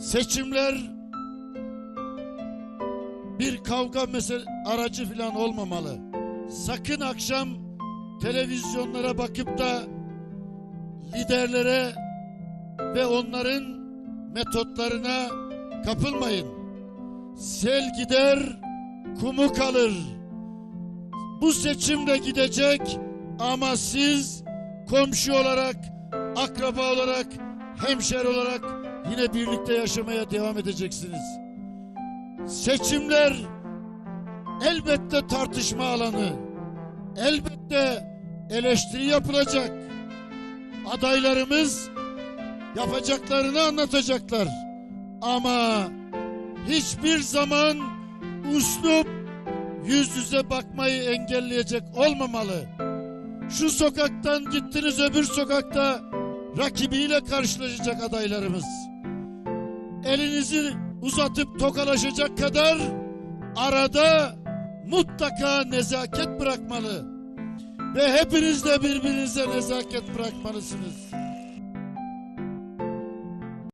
Seçimler bir kavga mesele aracı falan olmamalı. Sakın akşam televizyonlara bakıp da liderlere ve onların metotlarına kapılmayın. Sel gider, kumu kalır. Bu seçim de gidecek ama siz komşu olarak, akraba olarak, hemşer olarak yine birlikte yaşamaya devam edeceksiniz. Seçimler elbette tartışma alanı. Elbette eleştiri yapılacak. Adaylarımız yapacaklarını anlatacaklar. Ama hiçbir zaman uslup yüz yüze bakmayı engelleyecek olmamalı. Şu sokaktan gittiniz öbür sokakta rakibiyle karşılaşacak adaylarımız. Elinizi uzatıp tokalaşacak kadar arada mutlaka nezaket bırakmalı. Ve hepiniz de birbirinize nezaket bırakmalısınız.